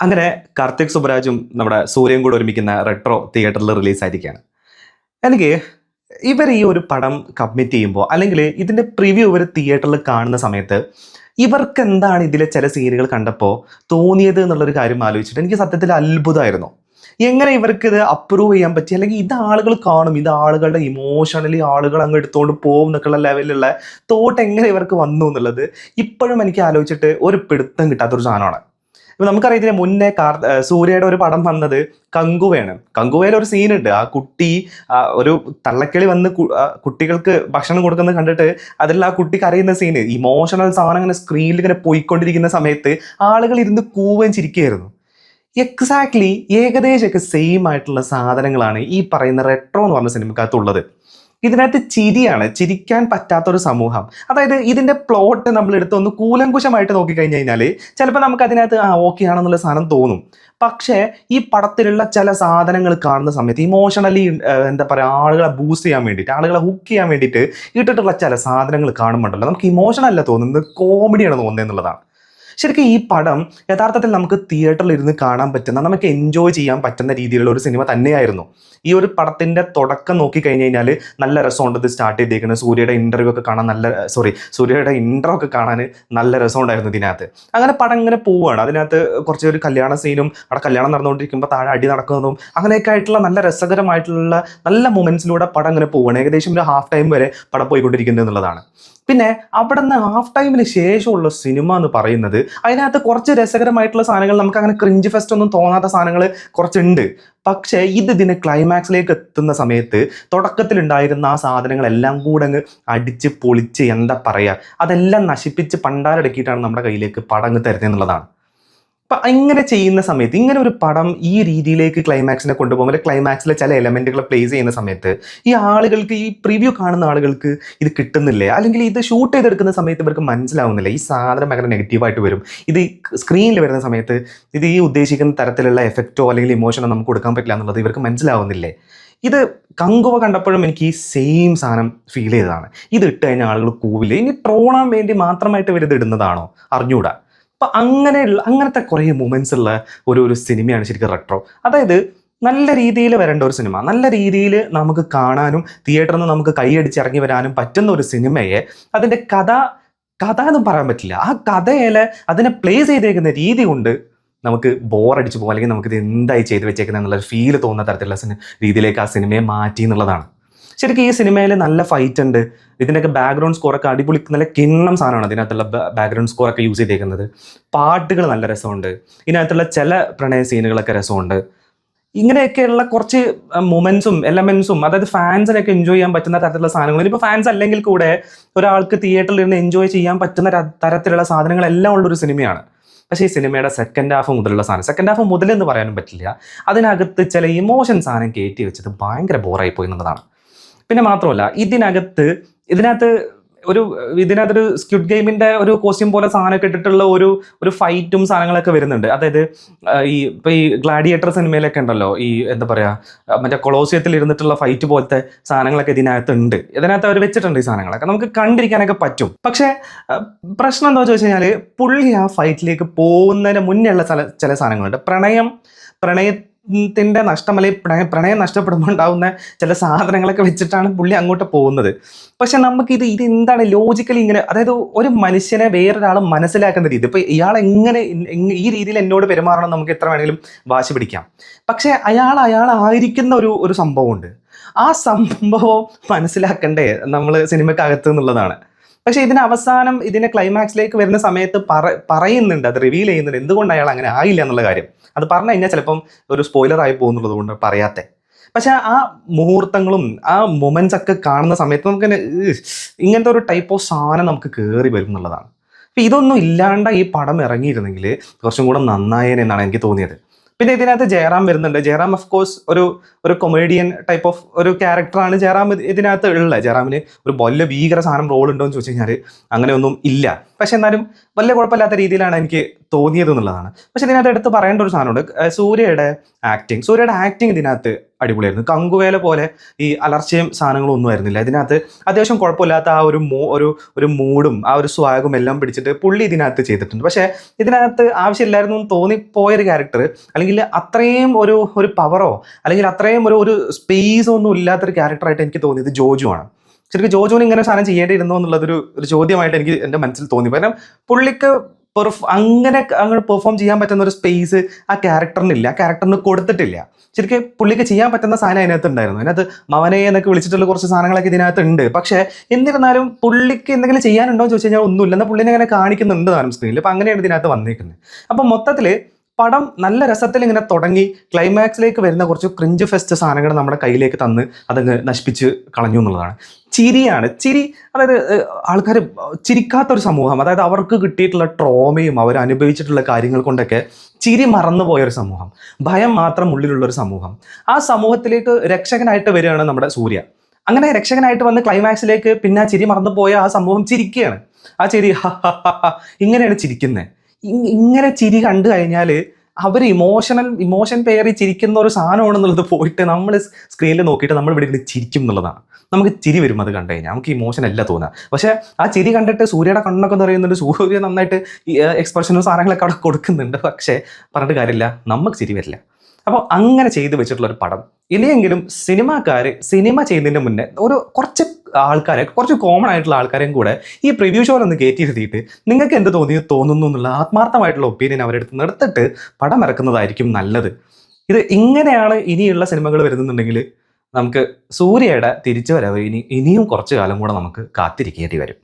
അങ്ങനെ കാർത്തിക് സുബരാജും നമ്മുടെ സൂര്യയും കൂടെ ഒരുമിക്കുന്ന റെട്രോ തിയേറ്ററിൽ റിലീസായിരിക്കുകയാണ് എനിക്ക് ഇവർ ഈ ഒരു പടം കമ്മിറ്റ് ചെയ്യുമ്പോൾ അല്ലെങ്കിൽ ഇതിന്റെ പ്രിവ്യൂ ഇവർ തിയേറ്ററിൽ കാണുന്ന സമയത്ത് ഇവർക്ക് എന്താണ് ഇതിലെ ചില സീനുകൾ കണ്ടപ്പോൾ തോന്നിയത് എന്നുള്ളൊരു കാര്യം ആലോചിച്ചിട്ട് എനിക്ക് സത്യത്തിൽ അത്ഭുതമായിരുന്നു. എങ്ങനെ ഇവർക്ക് ഇത് അപ്രൂവ് ചെയ്യാൻ പറ്റി? അല്ലെങ്കിൽ ഇത് ആളുകൾ കാണും ഇത് ആളുകളുടെ ഇമോഷണലി ആളുകൾ അങ്ങ് എടുത്തുകൊണ്ട് പോകും എന്നൊക്കെയുള്ള ലെവലിലുള്ള തോട്ട് എങ്ങനെ ഇവർക്ക് വന്നു എന്നുള്ളത് ഇപ്പോഴും എനിക്ക് ആലോചിച്ചിട്ട് ഒരു പിടുത്തം കിട്ടാത്തൊരു സാധനമാണ്. ഇപ്പൊ നമുക്കറിയാം ഇതിന് മുന്നേ കാർ സൂര്യയുടെ ഒരു പടം വന്നത് കങ്കുവയാണ് കങ്കുവയിൽ ഒരു സീനുണ്ട്. ആ കുട്ടി ഒരു തള്ളക്കിളി വന്ന് കുട്ടികൾക്ക് ഭക്ഷണം കൊടുക്കുന്നത് കണ്ടിട്ട് അതിൽ ആ കുട്ടി കരയുന്ന സീന്. ഇമോഷണൽ സാധനം ഇങ്ങനെ സ്ക്രീനിൽ ഇങ്ങനെ പോയിക്കൊണ്ടിരിക്കുന്ന സമയത്ത് ആളുകൾ ഇരുന്ന് കൂവൻ ചിരിക്കുകയായിരുന്നു. എക്സാക്ട്ലി ഏകദേശമൊക്കെ സെയിം ആയിട്ടുള്ള സാധനങ്ങളാണ് ഈ പറയുന്ന റെട്രോ എന്ന് പറഞ്ഞ സിനിമക്കകത്തുള്ളത് ഇതിനകത്ത് ചിരിയാണ് ചിരിക്കാൻ പറ്റാത്തൊരു സമൂഹം. അതായത് ഇതിന്റെ പ്ലോട്ട് നമ്മൾ എടുത്തൊന്ന് കൂലങ്കുശമായിട്ട് നോക്കിക്കഴിഞ്ഞ് കഴിഞ്ഞാൽ ചിലപ്പോൾ നമുക്ക് അതിനകത്ത് ആ ഓക്കെ ആണെന്നുള്ള സാധനം തോന്നും. പക്ഷേ ഈ പടത്തിലുള്ള ചില സാധനങ്ങൾ കാണുന്ന സമയത്ത് ഇമോഷണലി എന്താ പറയുക ആളുകളെ ബൂസ്റ്റ് ചെയ്യാൻ വേണ്ടിയിട്ട് ആളുകളെ ഹുക്ക് ചെയ്യാൻ വേണ്ടിയിട്ട് ഇട്ടിട്ടുള്ള ചില സാധനങ്ങൾ കാണുമ്പോണ്ടല്ലോ നമുക്ക് ഇമോഷൻ അല്ല തോന്നുന്നത് കോമഡിയാണ് തോന്നുന്നത് എന്നുള്ളതാണ്. ശരിക്കും ഈ പടം യഥാർത്ഥത്തിൽ നമുക്ക് തിയേറ്ററിൽ ഇരുന്ന് കാണാൻ പറ്റുന്ന നമുക്ക് എൻജോയ് ചെയ്യാൻ പറ്റുന്ന രീതിയിലുള്ള ഒരു സിനിമ തന്നെയായിരുന്നു. ഈ ഒരു പടത്തിന്റെ തുടക്കം നോക്കി കഴിഞ്ഞ് കഴിഞ്ഞാൽ നല്ല രസമുണ്ട് ഇത് സ്റ്റാർട്ട് ചെയ്തേക്കുന്നത് സൂര്യയുടെ ഇന്റർവ്യൂ ഒക്കെ കാണാൻ നല്ല സോറി സൂര്യയുടെ ഇന്റർവ്യൂ ഒക്കെ കാണാൻ നല്ല രസമുണ്ടായിരുന്നു ഇതിനകത്ത്. അങ്ങനെ പടം ഇങ്ങനെ പോവുകയാണ് അതിനകത്ത് കുറച്ച് ഒരു കല്യാണ സീനും അവിടെ കല്യാണം നടന്നുകൊണ്ടിരിക്കുമ്പോൾ താഴെ അടി നടക്കുന്നതും അങ്ങനെയൊക്കെ ആയിട്ടുള്ള നല്ല രസകരമായിട്ടുള്ള നല്ല മൊമെന്റ്സിലൂടെ പടം ഇങ്ങനെ പോവുകയാണ് ഏകദേശം ഒരു ഹാഫ് ടൈം വരെ പടം പോയിക്കൊണ്ടിരിക്കുന്നത് എന്നുള്ളതാണ്. പിന്നെ അവിടെ നിന്ന് ഹാഫ് ടൈമിന് ശേഷമുള്ള സിനിമ എന്ന് പറയുന്നത് അതിനകത്ത് കുറച്ച് രസകരമായിട്ടുള്ള സാധനങ്ങൾ നമുക്ക് അങ്ങനെ ക്രിഞ്ച് ഫെസ്റ്റ് ഒന്നും തോന്നാത്ത സാധനങ്ങൾ കുറച്ചുണ്ട്. പക്ഷേ ഇത് ഇതിന് ക്ലൈമാക്സിലേക്ക് എത്തുന്ന സമയത്ത് തുടക്കത്തിലുണ്ടായിരുന്ന ആ സാധനങ്ങളെല്ലാം കൂടെ അങ്ങ് അടിച്ച് പൊളിച്ച് എന്താ പറയുക അതെല്ലാം നശിപ്പിച്ച് പണ്ടാരടക്കിയിട്ടാണ് നമ്മുടെ കയ്യിലേക്ക് പടങ്ങ് തരുന്നത് തരുന്നതെന്നുള്ളതാണ് അപ്പം ഇങ്ങനെ ചെയ്യുന്ന സമയത്ത് ഇങ്ങനെ ഒരു പടം ഈ രീതിയിലേക്ക് ക്ലൈമാക്സിനെ കൊണ്ടുപോകുമ്പോൾ അല്ലെങ്കിൽ ക്ലൈമാക്സിലെ ചില എലമെന്റുകൾ പ്ലേസ് ചെയ്യുന്ന സമയത്ത് ഈ ആളുകൾക്ക് ഈ പ്രിവ്യൂ കാണുന്ന ആളുകൾക്ക് ഇത് കിട്ടുന്നില്ലേ? അല്ലെങ്കിൽ ഇത് ഷൂട്ട് ചെയ്തെടുക്കുന്ന സമയത്ത് ഇവർക്ക് മനസ്സിലാവുന്നില്ല? ഈ സാധനം ഭയങ്കര നെഗറ്റീവായിട്ട് വരും. ഇത് സ്ക്രീനിൽ വരുന്ന സമയത്ത് ഇത് ഈ ഉദ്ദേശിക്കുന്ന തരത്തിലുള്ള എഫക്റ്റോ അല്ലെങ്കിൽ ഇമോഷനോ നമുക്ക് കൊടുക്കാൻ പറ്റില്ല എന്നുള്ളത് ഇവർക്ക് മനസ്സിലാവുന്നില്ലേ? ഇത് കങ്കുവ കണ്ടപ്പോഴും എനിക്ക് ഈ സെയിം സാധനം ഫീൽ ചെയ്തതാണ്. ഇത് ഇട്ട് കഴിഞ്ഞാൽ ആളുകൾ കൂവില്ല? ഇനി ട്രോളാൻ വേണ്ടി മാത്രമായിട്ട് ഇവർ ഇത് ഇടുന്നതാണോ? അറിഞ്ഞൂടാ. അപ്പം അങ്ങനെ അങ്ങനത്തെ കുറേ മൂമെന്റ്സ് ഉള്ള ഒരു ഒരു സിനിമയാണ് ശരിക്കും റെട്രോ അതായത് നല്ല രീതിയിൽ വരേണ്ട ഒരു സിനിമ നല്ല രീതിയിൽ നമുക്ക് കാണാനും തിയേറ്ററിൽ നിന്ന് നമുക്ക് കൈയടിച്ച് ഇറങ്ങി വരാനും പറ്റുന്ന ഒരു സിനിമയെ അതിന്റെ കഥ കഥ എന്നും പറയാൻ പറ്റില്ല. ആ കഥയിലെ അതിനെ പ്ലേ ചെയ്തേക്കുന്ന രീതി കൊണ്ട് നമുക്ക് ബോറടിച്ച് പോകും അല്ലെങ്കിൽ നമുക്കിത് എന്തായി ചെയ്ത് വെച്ചേക്കുന്നത് എന്നുള്ളൊരു ഫീൽ തോന്നുന്ന തരത്തിലുള്ള രീതിയിലേക്ക് ആ സിനിമയെ മാറ്റി എന്നുള്ളതാണ്. ശരിക്കും ഈ സിനിമയിൽ നല്ല ഫൈറ്റ് ഉണ്ട്. ഇതിന്റെയൊക്കെ ബാക്ക്ഗ്രൗണ്ട് സ്കോറൊക്കെ അടിപൊളി നല്ല കിണ്ണം സാധനമാണ് ഇതിനകത്തുള്ള ബാക്ക്ഗ്രൗണ്ട് സ്കോറൊക്കെ യൂസ് ചെയ്തേക്കുന്നത്. പാട്ടുകൾ നല്ല രസമുണ്ട്. ഇതിനകത്തുള്ള ചില പ്രണയ സീനുകളൊക്കെ രസമുണ്ട്. ഇങ്ങനെയൊക്കെയുള്ള കുറച്ച് മൊമെന്റ്സും എലമെന്റ്സും അതായത് ഫാൻസിനൊക്കെ എൻജോയ് ചെയ്യാൻ പറ്റുന്ന തരത്തിലുള്ള സാധനങ്ങൾ ഇനിയിപ്പോൾ ഫാൻസ് അല്ലെങ്കിൽ കൂടെ ഒരാൾക്ക് തിയേറ്ററിൽ ഇരുന്ന് എൻജോയ് ചെയ്യാൻ പറ്റുന്ന തരത്തിലുള്ള സാധനങ്ങളെല്ലാം ഉള്ളൊരു സിനിമയാണ്. പക്ഷേ ഈ സിനിമയുടെ സെക്കൻഡ് ഹാഫ് മുതലുള്ള സാധനം സെക്കൻഡ് ഹാഫ് മുതലെന്ന് പറയാനും പറ്റില്ല. അതിനകത്ത് ചില ഇമോഷൻ സാധനം കയറ്റി വെച്ചത് ഭയങ്കര ബോറായി പോയി എന്നുള്ളതാണ്. പിന്നെ മാത്രമല്ല ഇതിനകത്ത് ഇതിനകത്ത് ഒരു ഇതിനകത്തൊരു സ്ക്യൂഡ് ഗെയിമിന്റെ ഒരു കോസ്റ്റ്യൂം പോലെ സാധനമൊക്കെ ഇട്ടിട്ടുള്ള ഒരു ഒരു ഫൈറ്റും സാധനങ്ങളൊക്കെ വരുന്നുണ്ട്. അതായത് ഈ ഇപ്പൊ ഈ ഗ്ലാഡിയേറ്റർ സിനിമയിലൊക്കെ ഉണ്ടല്ലോ ഈ എന്താ പറയാ മറ്റേ കൊളോസിയത്തിൽ ഇരുന്നിട്ടുള്ള ഫൈറ്റ് പോലത്തെ സാധനങ്ങളൊക്കെ ഇതിനകത്ത് ഉണ്ട് ഇതിനകത്ത് അവർ വെച്ചിട്ടുണ്ട് ഈ സാധനങ്ങളൊക്കെ. നമുക്ക് കണ്ടിരിക്കാനൊക്കെ പറ്റും. പക്ഷേ പ്രശ്നം എന്താ വെച്ച് കഴിഞ്ഞാൽ പുള്ളി ആ ഫൈറ്റിലേക്ക് പോകുന്നതിന് മുന്നേ ഉള്ള ചില സാധനങ്ങളുണ്ട്. പ്രണയം പ്രണയത്തിന്റെ നഷ്ടം അല്ലെങ്കിൽ പ്രണയ പ്രണയം നഷ്ടപ്പെടുമ്പോൾ ഉണ്ടാവുന്ന ചില സാധനങ്ങളൊക്കെ വെച്ചിട്ടാണ് പുള്ളി അങ്ങോട്ട് പോകുന്നത്. പക്ഷെ നമുക്ക് ഇത് ഇത് എന്താണ് ലോജിക്കലി ഇങ്ങനെ അതായത് ഒരു മനുഷ്യനെ വേറൊരാൾ മനസ്സിലാക്കുന്ന രീതി ഇപ്പം ഇയാൾ എങ്ങനെ ഈ രീതിയിൽ എന്നോട് പെരുമാറണം നമുക്ക് എത്ര വേണമെങ്കിലും വാശി പിടിക്കാം. പക്ഷേ അയാൾ അയാൾ ആയിരിക്കുന്ന ഒരു ഒരു സംഭവമുണ്ട്. ആ സംഭവം മനസ്സിലാക്കണ്ടേ നമ്മൾ സിനിമക്കകത്ത് എന്നുള്ളതാണ്. പക്ഷെ ഇതിന് അവസാനം ഇതിന്റെ ക്ലൈമാക്സിലേക്ക് വരുന്ന സമയത്ത് പറ പറയുന്നുണ്ട് അത് റിവീൽ ചെയ്യുന്നുണ്ട്. എന്തുകൊണ്ട് അയാൾ അങ്ങനെ ആയില്ല എന്നുള്ള കാര്യം. അത് പറഞ്ഞു കഴിഞ്ഞാൽ ചിലപ്പം ഒരു സ്പോയിലർ ആയി പോകുന്നുള്ളത് കൊണ്ട് പറയാത്തെ. പക്ഷെ ആ മുഹൂർത്തങ്ങളും ആ മൊമെന്റ്സ് ഒക്കെ കാണുന്ന സമയത്ത് നമുക്ക് ഇങ്ങനത്തെ ഒരു ടൈപ്പ് ഓഫ് സാധനം നമുക്ക് കയറി വരും എന്നുള്ളതാണ്. അപ്പൊ ഇതൊന്നും ഇല്ലാണ്ട് ഈ പടം ഇറങ്ങിയിരുന്നെങ്കിൽ കുറച്ചും കൂടെ നന്നായേനെന്നാണ് എനിക്ക് തോന്നിയത്. പിന്നെ ഇതിനകത്ത് ജയറാം വരുന്നുണ്ട്. ജയറാം ഓഫ് കോഴ്സ് ഒരു ഒരു കൊമേഡിയൻ ടൈപ്പ് ഓഫ് ഒരു ക്യാരക്ടറാണ് ജയറാം ഇത് ഇതിനകത്ത് ഉള്ളത്. ജയറാമിന് ഒരു വലിയ ഭീകര സാധനം റോൾ ഉണ്ടോ എന്ന് ചോദിച്ചു കഴിഞ്ഞാൽ അങ്ങനെയൊന്നും ഇല്ല. പക്ഷെ എന്നാലും വലിയ കുഴപ്പമില്ലാത്ത രീതിയിലാണ് എനിക്ക് തോന്നിയത് എന്നുള്ളതാണ്. പക്ഷെ ഇതിനകത്ത് എടുത്ത് പറയേണ്ട ഒരു സാധനമുണ്ട്. സൂര്യയുടെ ആക്ടിങ് സൂര്യയുടെ ആക്ടിങ് ഇതിനകത്ത് അടിപൊളിയായിരുന്നു. കങ്കുവേല പോലെ ഈ അലർച്ചയും സാധനങ്ങളും ഒന്നും ആയിരുന്നില്ല. ഇതിനകത്ത് അത്യാവശ്യം കുഴപ്പമില്ലാത്ത ആ ഒരു മൂ ഒരു ഒരു മൂഡും ആ ഒരു സ്വാഗും എല്ലാം പിടിച്ചിട്ട് പുള്ളി ഇതിനകത്ത് ചെയ്തിട്ടുണ്ട്. പക്ഷേ ഇതിനകത്ത് ആവശ്യമില്ലായിരുന്നു എന്ന് തോന്നിപ്പോയൊരു ക്യാരക്ടർ അല്ലെങ്കിൽ അത്രയും ഒരു ഒരു പവറോ അല്ലെങ്കിൽ അത്രയും ഒരു ഒരു സ്പേസോ ഒന്നും ഇല്ലാത്തൊരു ക്യാരക്ടറായിട്ട് എനിക്ക് തോന്നിയത് ജോജു ആണ്. ശരിക്കും ജോജുവിന് ഇങ്ങനെ സാധനം ചെയ്യേണ്ടിയിരുന്നോ എന്നുള്ളതൊരു ഒരു ചോദ്യമായിട്ട് എനിക്ക് എന്റെ മനസ്സിൽ തോന്നി. കാരണം പുള്ളിക്ക് പെർഫ് അങ്ങനെ അങ്ങനെ പെർഫോം ചെയ്യാൻ പറ്റുന്ന ഒരു സ്പേസ് ആ ക്യാരക്ടറിനില്ല ക്യാരക്ടറിന് കൊടുത്തിട്ടില്ല. ശരിക്കും പുള്ളിക്ക് ചെയ്യാൻ പറ്റുന്ന സാധനം അതിനകത്ത് ഉണ്ടായിരുന്നു. അതിനകത്ത് മവനെ എന്നൊക്കെ വിളിച്ചിട്ടുള്ള കുറച്ച് സാധനങ്ങളൊക്കെ ഇതിനകത്ത് ഉണ്ട്. പക്ഷേ എന്നിരുന്നാലും പുള്ളിക്ക് എന്തെങ്കിലും ചെയ്യാനുണ്ടോ എന്ന് ചോദിച്ചു കഴിഞ്ഞാൽ ഒന്നുമില്ല. എന്നാൽ പുള്ളിനെ അങ്ങനെ കാണിക്കുന്നുണ്ട് താനും സ്ക്രീനിൽ അപ്പം അങ്ങനെയാണ് ഇതിനകത്ത് വന്നേക്കുന്നത്. അപ്പം മൊത്തത്തിൽ പടം നല്ല രസത്തിൽ ഇങ്ങനെ തുടങ്ങി ക്ലൈമാക്സിലേക്ക് വരുന്ന കുറച്ച് ക്രിഞ്ച് ഫെസ്റ്റ് സാധനങ്ങൾ നമ്മുടെ കയ്യിലേക്ക് തന്ന് അതങ്ങ് നശിപ്പിച്ച് കളഞ്ഞു എന്നുള്ളതാണ്. ചിരിയാണ്. ചിരി അതായത് ആൾക്കാർ ചിരിക്കാത്തൊരു സമൂഹം അതായത് അവർക്ക് കിട്ടിയിട്ടുള്ള ട്രോമയും അവർ അനുഭവിച്ചിട്ടുള്ള കാര്യങ്ങൾ കൊണ്ടൊക്കെ ചിരി മറന്നുപോയൊരു സമൂഹം ഭയം മാത്രം ഉള്ളിലുള്ളൊരു സമൂഹം. ആ സമൂഹത്തിലേക്ക് രക്ഷകനായിട്ട് വരികയാണ് നമ്മുടെ സൂര്യ. അങ്ങനെ രക്ഷകനായിട്ട് വന്ന് ക്ലൈമാക്സിലേക്ക് പിന്നെ ആ ചിരി മറന്നു പോയ ആ സമൂഹം ചിരിക്കുകയാണ്. ആ ചിരി. ഇങ്ങനെയാണ് ചിരിക്കുന്നത്. ഇങ്ങനെ ചിരി കണ്ടു കഴിഞ്ഞാൽ അവർ ഇമോഷണൽ ഇമോഷൻ പേറി ചിരിക്കുന്ന ഒരു സാധനമാണെന്നുള്ളത് പോയിട്ട് നമ്മൾ സ്ക്രീനിൽ നോക്കിയിട്ട് നമ്മൾ ഇവിടെ ചിരിക്കും എന്നുള്ളതാണ്. നമുക്ക് ചിരി വരും അത് കണ്ടു കഴിഞ്ഞാൽ. നമുക്ക് ഇമോഷൻ അല്ല തോന്നുക. പക്ഷേ ആ ചിരി കണ്ടിട്ട് സൂര്യയുടെ കണ്ണൊക്കെ നിറയുന്നുണ്ട്. സൂര്യ നന്നായിട്ട് എക്സ്പ്രഷനും സാധനങ്ങളൊക്കെ അവിടെ കൊടുക്കുന്നുണ്ട്. പക്ഷേ പറഞ്ഞിട്ട് കാര്യമില്ല. നമുക്ക് ചിരി വരില്ല. അപ്പോൾ അങ്ങനെ ചെയ്തു വെച്ചിട്ടുള്ള ഒരു പടം. ഇനിയെങ്കിലും സിനിമാക്കാർ സിനിമ ചെയ്യുന്നതിന് മുന്നേ ഒരു കുറച്ച് ആൾക്കാരെ കുറച്ച് കോമൺ ആയിട്ടുള്ള ആൾക്കാരെയും കൂടെ ഈ പ്രിവ്യൂ ഷോയിൽ ഒന്ന് കയറ്റി ഇരുത്തിയിട്ട് നിങ്ങൾക്ക് എന്ത് തോന്നി തോന്നുന്നു എന്നുള്ള ആത്മാർത്ഥമായിട്ടുള്ള ഒപ്പീനിയൻ അവരെടുത്ത് നിർത്തിട്ട് പടം ഇറക്കുന്നതായിരിക്കും നല്ലത്. ഇത് ഇങ്ങനെയാണ് ഇനിയുള്ള സിനിമകൾ വരുന്നുണ്ടെങ്കിൽ നമുക്ക് സൂര്യയുടെ തിരിച്ചു വരവ് ഇനി ഇനിയും കുറച്ച് കാലം കൂടെ നമുക്ക് കാത്തിരിക്കേണ്ടി വരും.